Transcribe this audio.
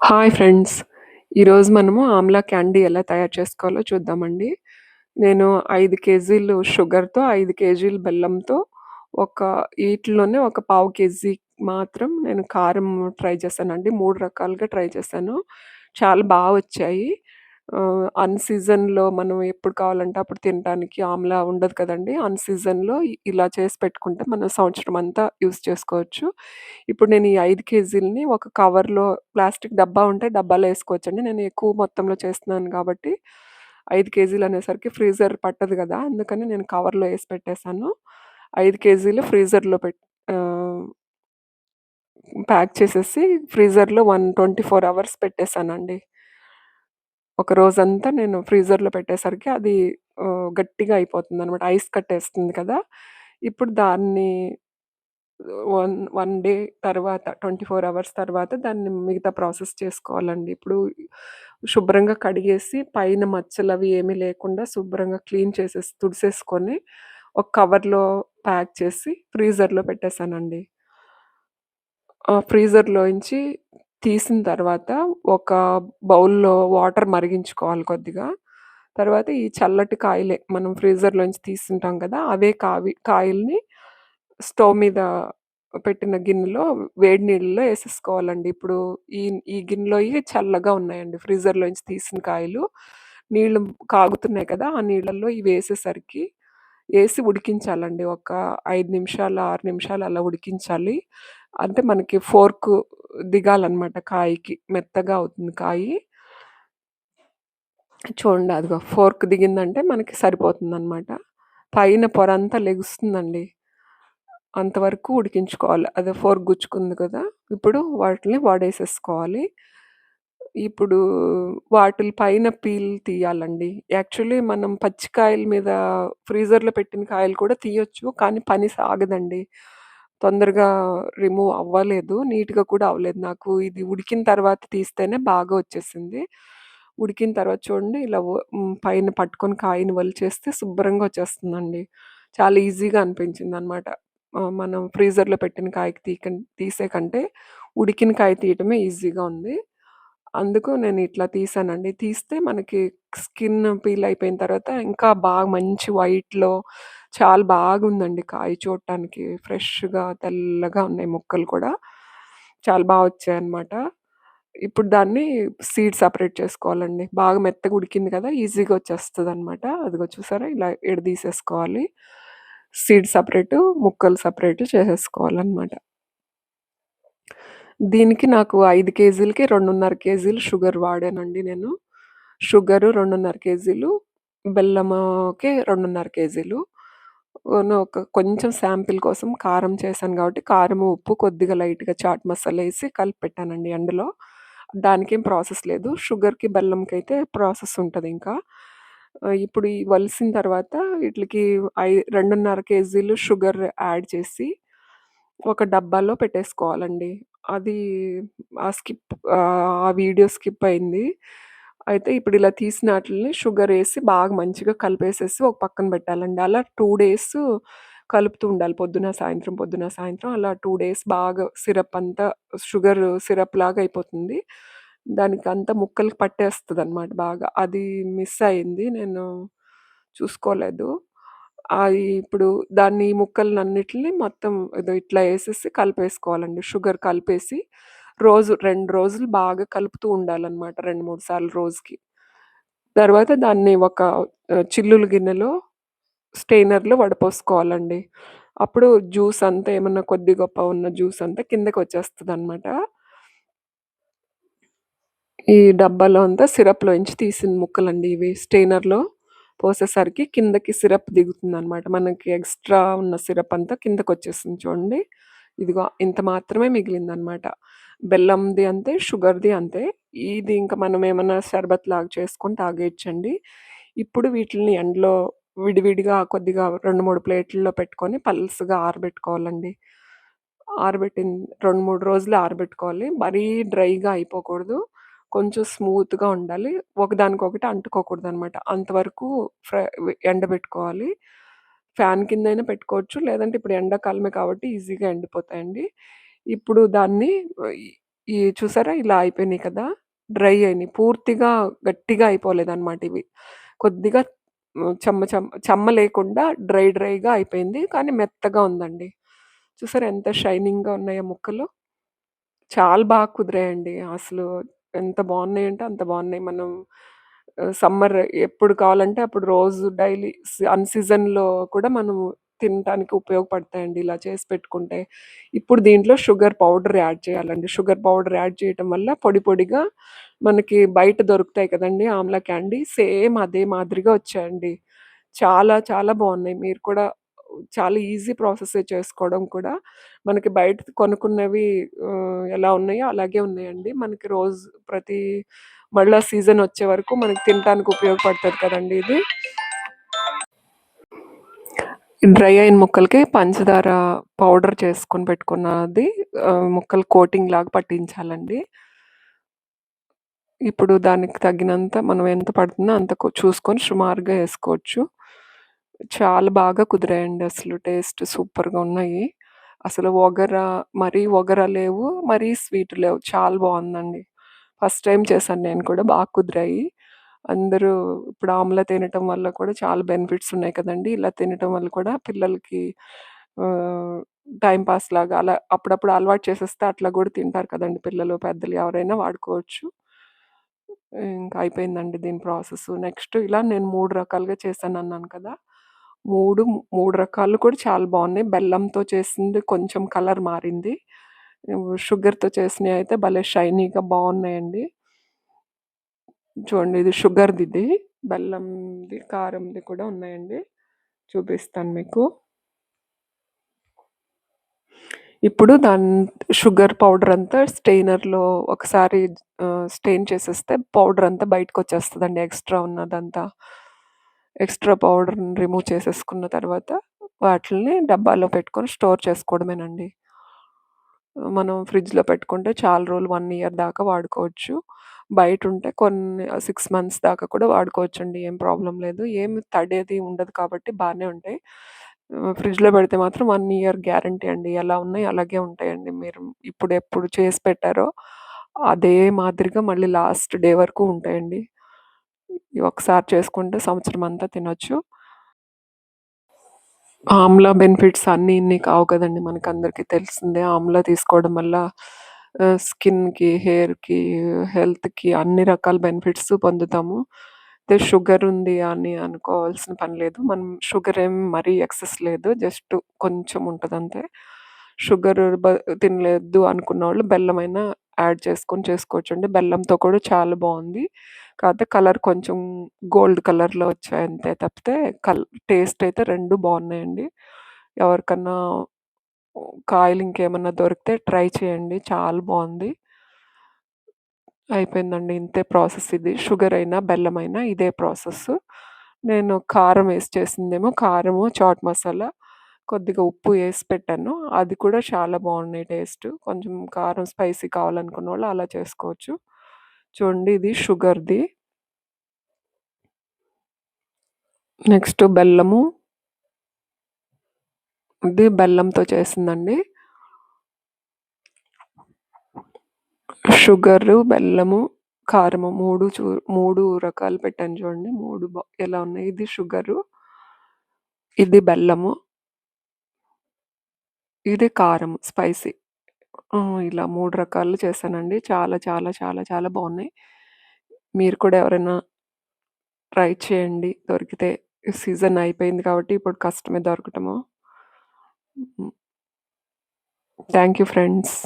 Hi friends. ఈరోజు మనము Amla candy ఎలా తయారు చేసుకోవాలో చూద్దామండి. నేను ఐదు కేజీలు షుగర్‌తో, ఐదు కేజీలు బెల్లంతో, ఒక వీటిలోనే ఒక పావు కేజీ మాత్రం నేను కారం ట్రై చేశానండి. మూడు రకాలుగా ట్రై చేశాను. చాలా బాగా వచ్చాయి. ఆహ్, అన్ సీజన్‌లో మనం ఎప్పుడు కావాలంటే అప్పుడు తినటానికి ఆమ్లా ఉండదు కదండీ! అన్ సీజన్‌లో ఇలా చేసి పెట్టుకుంటే మనం సంవత్సరం అంతా యూజ్ చేసుకోవచ్చు. ఇప్పుడు నేను ఈ 5 కేజీలని ఒక కవర్‌లో ప్లాస్టిక్ డబ్బా ఉంటే డబ్బాలో ఏసుకోవచ్చండి. నేను ఎక్కువ మొత్తంలో చేస్తున్నాను కాబట్టి 5 కేజీలనేసరికి ఫ్రీజర్ పట్టదు గదా! అందుకని నేను కవర్‌లో ఏసి పెట్టేసాను. 5 కేజీలు ఫ్రీజర్‌లో పెట్ ఆహ్ ప్యాక్ చేసేసి ఫ్రీజర్‌లో 124 అవర్స్ పెట్టేసానండి. ఒక రోజంతా నేను ఫ్రీజర్‌లో పెట్టేసరికి అది ఆహ్, గట్టిగా అయిపోతుందనమాట. ఐస్ కట్టేస్తుంది కదా! ఇప్పుడు దాన్ని వన్ వన్ డే తర్వాత 24 అవర్స్ తర్వాత దాన్ని మిగతా ప్రాసెస్ చేసుకోవాలండి. ఇప్పుడు శుభ్రంగా కడిగేసి పైన మచ్చలవి ఏమీ లేకుండా శుభ్రంగా క్లీన్ చేసేసి తుడిసేసుకొని ఒక కవర్‌లో ప్యాక్ చేసి ఫ్రీజర్‌లో పెట్టేసానండి. ఆ! ఫ్రీజర్‌లోంచి తీసిన తర్వాత ఒక బౌల్‌లో వాటర్ మరిగించుకోవాలి కొద్దిగా. తర్వాత ఈ చల్లటి కాయలే మనం ఫ్రీజర్‌లోంచి తీసుంటాం కదా! అవే కావి కాయల్ని స్టవ్ మీద పెట్టిన గిన్నెలో వేడి నీళ్ళలో ఏసేసుకోవాలండి. ఇప్పుడు ఈ ఈ గిన్నెలోయి చల్లగా ఉన్నాయండి. ఫ్రీజర్‌లోంచి తీసిన కాయలు. నీళ్ళు కాగుతున్నాయి కదా! ఆ నీళ్ళల్లో ఇవేసేసరికి ఏసి ఉడికించాలండి. ఒక 5 నిమిషాలు, 6 నిమిషాలు అలా ఉడికించాలి. అంటే మనకి ఫోర్కు దిగాలనమాట కాయకి. మెత్తగా అవుతుంది కాయి. చూడండి అదిగో ఫోర్క్ దిగిందంటే మనకి సరిపోతుందనమాట. పైన పొరంతా లెగుస్తుందండి. అంతవరకు ఉడికించుకోవాలి. అదే ఫోర్క్ గుచ్చుకుంది కదా! ఇప్పుడు వాటిని వాడేసేసుకోవాలి. ఇప్పుడు వాటిల పైన పీల్ తీయాలండి. యాక్చువల్లీ మనం పచ్చికాయల మీద ఫ్రీజర్‌లో పెట్టిన కాయలు కూడా తీయొచ్చు. కానీ పని సాగదండి. తొందరగా రిమూవ్ అవ్వలేదు. నీట్‌గా కూడా అవ్వలేదు. నాకు ఇది ఉడికిన తర్వాత తీస్తేనే బాగా వచ్చేసింది. ఉడికిన తర్వాత చూడండి ఇలా వ హ్మ్. పైన పట్టుకొని కాయని వలిచేస్తే శుభ్రంగా వచ్చేస్తుందండి. చాలా ఈజీగా అనిపించిందనమాట. ఆహ్, మనం ఫ్రీజర్‌లో పెట్టిన కాయకి తీకన్ తీసే కంటే ఉడికిన కాయ తీయటమే ఈజీగా ఉంది. అందుకు నేను ఇట్లా తీసానండి. తీస్తే మనకి స్కిన్ పీల్ అయిపోయిన తర్వాత ఇంకా బాగా మంచి వైట్‌లో చాలా బాగుందండి కాయ చూడటానికి. ఫ్రెష్‌గా తెల్లగా ఉన్నాయి ముక్కలు కూడా. చాలా బా వచ్చాయన్నమాట. ఇప్పుడు దాన్ని సీడ్ సెపరేట్ చేసుకోవాలండి. బాగా మెత్తగా ఉడికింది కదా! ఈజీగా వచ్చేస్తదనమాట. అదిగో చూసారా? ఇలా విడదీసేసుకోవాలి. సీడ్ సెపరేటు, ముక్కలు సెపరేటు చేసేసుకోవాలనమాట. దీనికి నాకు 5 కేజీలకి 2.5 కేజీలు షుగర్ వాడానండి నేను. షుగరు 2.5 కేజీలు, బెల్లముకి 2.5 కేజీలు. ఓను ఒక కొంచెం శాంపిల్ కోసం కారం చేశాను కాబట్టి కారము, ఉప్పు కొద్దిగా లైట్‌గా చాట్ మసాలా ఏసి కలిపి పెట్టానండి ఎండలో. దానికేం ప్రాసెస్ లేదు. షుగర్‌కి, బెల్లంకైతే ప్రాసెస్ ఉంటదింకా. ఆహ్, ఇప్పుడు ఈ వలిసిన తర్వాత వీటికి ఐ 2.5 కేజీలు షుగర్ యాడ్ చేసి ఒక డబ్బాలో పెట్టేసుకోవాలండి. అది ఆ స్కిప్ ఆహ్, ఆ వీడియో స్కిప్ అయింది. అయితే ఇప్పుడు ఇలా తీసిన ఆటిల్ని షుగర్ వేసి బాగా మంచిగా కలిపేసేసి ఒక పక్కన పెట్టాలండి. అలా 2 డేస్ కలుపుతూ ఉండాలి. పొద్దున, సాయంత్రం, పొద్దున, సాయంత్రం అలా 2 డేస్ బాగా సిరప్ అంతా షుగర్ సిరప్ లాగా అయిపోతుంది. దానికంతా ముక్కలకి పట్టేస్తదనమాట బాగా. అది మిస్ అయింది. నేను చూసుకోలేదు. అది ఇప్పుడు దాన్ని ఈ ముక్కలనన్నిటిని మొత్తం ఏదో ఇట్లా ఏసేసి కలిపేసుకోవాలండి. షుగర్ కలిపేసి రోజు 2 రోజులు బాగా కలుపుతూ ఉండాలనమాట. 2, 3 సార్లు రోజుకి. తర్వాత దాన్ని ఒక ఆహ్, చిల్లులు గిన్నెలో స్టెయినర్‌లో వడపోసుకోవాలండి. అప్పుడు జ్యూస్ అంతా ఏమన్నా కొద్ది గొప్ప ఉన్న జ్యూస్ అంతా కిందకొచ్చేస్తదనమాట. ఈ డబ్బాలో అంతా సిరప్‌లోంచి తీసిన ముక్కలండి ఇవి. స్టెయినర్‌లో పోసేసరికి కిందకి సిరప్ దిగుతుందనమాట. మనకి ఎక్స్‌ట్రా ఉన్న సిరప్ అంతా కిందకొచ్చేసింది చూడండి. ఇదిగో ఇంత మాత్రమే మిగిలిందనమాట. బెల్లంది అంతే, షుగర్‌ది అంతే. ఇది ఇంకా మనం ఏమైనా షర్బత్ లాగా చేసుకొని తాగేయొచ్చండి. ఇప్పుడు వీటిని ఎండలో విడివిడిగా కొద్దిగా రెండు మూడు ప్లేట్లలో పెట్టుకొని పల్స్గా ఆరబెట్టుకోవాలండి. ఆరబెట్టిన 2, 3 రోజులు ఆరబెట్టుకోవాలి. మరీ డ్రైగా అయిపోకూడదు. కొంచెం స్మూత్‌గా ఉండాలి. ఒకదానికొకటి అంటుకోకూడదనమాట. అంతవరకు ఫ్రై ఎండబెట్టుకోవాలి. ఫ్యాన్ కిందైనా పెట్టుకోవచ్చు. లేదంటే ఇప్పుడు ఎండాకాలమే కాబట్టి ఈజీగా ఎండిపోతాయండి. ఇప్పుడు దాన్ని ఈ చూసారా ఇలా అయిపోయినాయి కదా! డ్రై అయినాయి. పూర్తిగా గట్టిగా అయిపోలేదనమాట ఇవి. కొద్దిగా హ్మ్, చెమ్మ చెమ్మ చెమ్మ లేకుండా డ్రై డ్రైగా అయిపోయింది. కానీ మెత్తగా ఉందండి. చూసారా ఎంత షైనింగ్‌గా ఉన్నాయో ముక్కలు. చాలా బాగా కుదిరాయండి. అసలు ఎంత బాగున్నాయంటే అంత బాగున్నాయి. మనం ఆహ్, సమ్మర్ ఎప్పుడు కావాలంటే అప్పుడు రోజు డైలీ సి అన్ సీజన్‌లో కూడా మనము తినటానికి ఉపయోగపడతాయండి ఇలా చేసి పెట్టుకుంటే. ఇప్పుడు దీంట్లో షుగర్ పౌడర్ యాడ్ చేయాలండి. షుగర్ పౌడర్ యాడ్ చేయటం వల్ల పొడి పొడిగా మనకి బయట దొరుకుతాయి కదండీ! ఆమ్లా క్యాండీ సేమ్ అదే మాదిరిగా వచ్చాయండి. చాలా చాలా బాగున్నాయి. మీరు కూడా చాలా ఈజీ ప్రాసెసే చేసుకోవడం కూడా. మనకి బయట కొనుక్కున్నవి ఎలా ఉన్నాయో అలాగే ఉన్నాయండి. మనకి రోజు ప్రతి మళ్ళా సీజన్ వచ్చే వరకు మనకి తినడానికి ఉపయోగపడుతుంది కదండీ ఇది. డ్రై అయిన ముక్కలకి పంచదార పౌడర్ చేసుకొని పెట్టుకున్నది ముక్కలు కోటింగ్ లాగా పట్టించాలండి. ఇప్పుడు దానికి తగినంత మనం ఎంత పడుతుందో అంత చూసుకొని సుమారుగా వేసుకోవచ్చు చాలా బాగా కుదిరాయండి అసలు టేస్ట్ సూపర్‌గా ఉన్నాయి. అసలు ఒగర మరీ ఒగర లేవు, మరీ స్వీట్ లేవు. చాలా బావుందండి. ఫస్ట్ టైమ్ చేశాను నేను కూడా బాగా కుదిరాయి. అందరూ ఇప్పుడు ఆమ్లా తినటం వల్ల కూడా చాలా బెనిఫిట్స్ ఉన్నాయి కదండీ! ఇలా తినటం వల్ల కూడా పిల్లలకి ఆహ్, టైమ్ పాస్ లాగా అలా అప్పుడప్పుడు అలవాటు చేసేస్తే అట్లా కూడా తింటారు కదండీ పిల్లలు, పెద్దలు ఎవరైనా వాడుకోవచ్చు. ఇంకా అయిపోయిందండి దీని ప్రాసెస్. నెక్స్ట్ ఇలా నేను 3 రకాలుగా చేశానన్నాను కదా! 3, 3 రకాలు కూడా చాలా బాగున్నాయి బెల్లంతో చేసింది కొంచెం కలర్ మారింది. షుగర్‌తో చేసినవి అయితే భలే షైనీగా బాగున్నాయండి చూడండి ఇది షుగర్ది ఇది బెల్లంది, కారంది కూడా ఉన్నాయండి. చూపిస్తాను మీకు. ఇప్పుడు దాన్ షుగర్ పౌడర్ అంతా స్టెయినర్‌లో ఒకసారి స్టెయిన్ చేసేస్తే పౌడర్ అంతా బయటకొచ్చేస్తదండి ఎక్స్‌ట్రా ఉన్నదంతా. ఎక్స్‌ట్రా పౌడర్‌ని రిమూవ్ చేసేసుకున్న తర్వాత వాటిల్ని డబ్బాలో పెట్టుకొని స్టోర్ చేసుకోవడమేనండి. మనం ఫ్రిడ్జ్‌లో పెట్టుకుంటే చాలా రోజులు వన్ ఇయర్ దాకా వాడుకోవచ్చు. బయట ఉంటే కొన్ని సిక్స్ మంత్స్ దాకా కూడా వాడుకోవచ్చండి. ఏం ప్రాబ్లం లేదు. ఏమి తడేది ఉండదు కాబట్టి బాగానే ఉంటాయి. ఫ్రిడ్జ్‌లో పెడితే మాత్రం వన్ ఇయర్ గ్యారంటీ అండి. ఎలా ఉన్నాయి అలాగే ఉంటాయండి. మీరు ఇప్పుడు ఎప్పుడు చేసి పెట్టారో అదే మాదిరిగా మళ్ళీ లాస్ట్ డే వరకు ఉంటాయండి. ఒకసారి చేసుకుంటే సంవత్సరం అంతా తినొచ్చు. ఆమ్లా బెనిఫిట్స్ అన్నీ ఇన్ని కావు కదండి మనకు అందరికీ తెలిసిందే. ఆమ్లా తీసుకోవడం వల్ల స్కిన్‌కి, హెయిర్‌కి, హెల్త్‌కి అన్ని రకాల బెనిఫిట్స్ పొందుతాము. అయితే షుగర్ ఉంది అని అనుకోవాల్సిన పని లేదు. మనం షుగర్ ఏం మరీ ఎక్సెస్ లేదు. జస్ట్ కొంచెం ఉంటుంది అంతే షుగర్ తినలేదు అనుకున్న వాళ్ళు బెల్లమైనా యాడ్ చేసుకొని చేసుకోవచ్చండి. బెల్లంతో కూడా చాలా బావుంది. కాపోతే కలర్ కొంచెం గోల్డ్ కలర్‌లో వచ్చాయి అంతే తప్పితే కల్ టేస్ట్ అయితే 2 బావున్నాయండి. ఎవరికన్నా కాయలు ఇంకేమన్నా దొరికితే ట్రై చేయండి. చాలా బావుంది. అయిపోయిందండి. ఇంతే ప్రాసెస్ ఇది. షుగర్ అయినా, బెల్లమైనా ఇదే ప్రాసెస్. నేను కారం వేసి చేసిందేమో కారము, చాట్ మసాలా, కొద్దిగా ఉప్పు వేసి పెట్టాను. అది కూడా చాలా బాగున్నాయి టేస్ట్. కొంచెం కారం స్పైసీ కావాలనుకున్నోళ్ళు అలా చేసుకోవచ్చు. చూడండి ఇది షుగర్‌ది. నెక్స్ట్ బెల్లము. ఇది బెల్లంతో చేసిందండి. షుగరు, బెల్లము, కారము 3 చూ 3 రకాలు పెట్టాను చూడండి. 3 బ ఎలా ఉన్నాయి. ఇది షుగరు. ఇది బెల్లము. ఇది కారం స్పైసీ. హ్మ్. ఇలా 3 రకాలు చేశానండి. చాలా చాలా చాలా చాలా బావున్నాయి. మీరు కూడా ఎవరైనా ట్రై చేయండి దొరికితే. సీజన్ అయిపోయింది కాబట్టి ఇప్పుడు కష్టమే దొరకటము. హ్మ్. Thank you friends.